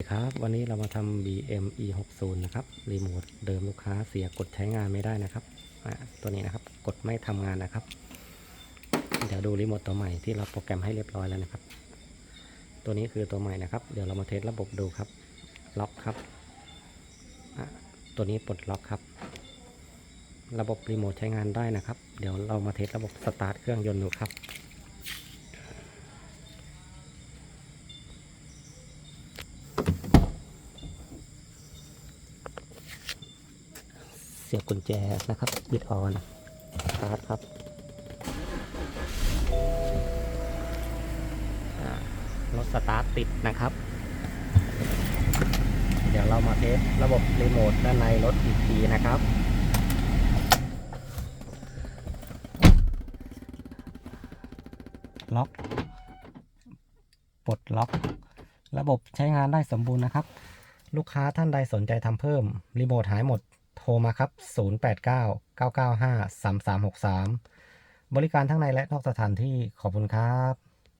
ครับวันนี้เรามาทำ BM E 6 0นะครับ รีโมทเดิมลูกค้าเสียกดใช้งานไม่ได้นะครับอ่าตัวนี้นะครับ กดไม่ทำงานนะครับ เดี๋ยวดูรีโมทตัวใหม่ที่เราโปรแกรมให้เรียบร้อยแล้วนะครับ ตัวนี้คือตัวใหม่นะครับ เดี๋ยวเรามาเทสระบบดูครับ ล็อกครับอะตัวนี้ปลดล็อกครับ ระบบรีโมทใช้งานได้นะครับ เดี๋ยวเรามาเทสระบบสตาร์ทเครื่องยนต์ดูครับ เสียบกุญแจนะครับบิดออนสตาร์ทครับรถสตาร์ทติดนะครับ เดี๋ยวเรามาเทสระบบรีโมทด้านในรถอีกทีนะครับล็อกปลดล็อก ระบบใช้งานได้สมบูรณ์นะครับ ลูกค้าท่านใดสนใจทำเพิ่ม รีโมทหายหมด รมาครับ 089 995 3363 บริการทั้งในและนอกสถานที่ขอบคุณครับ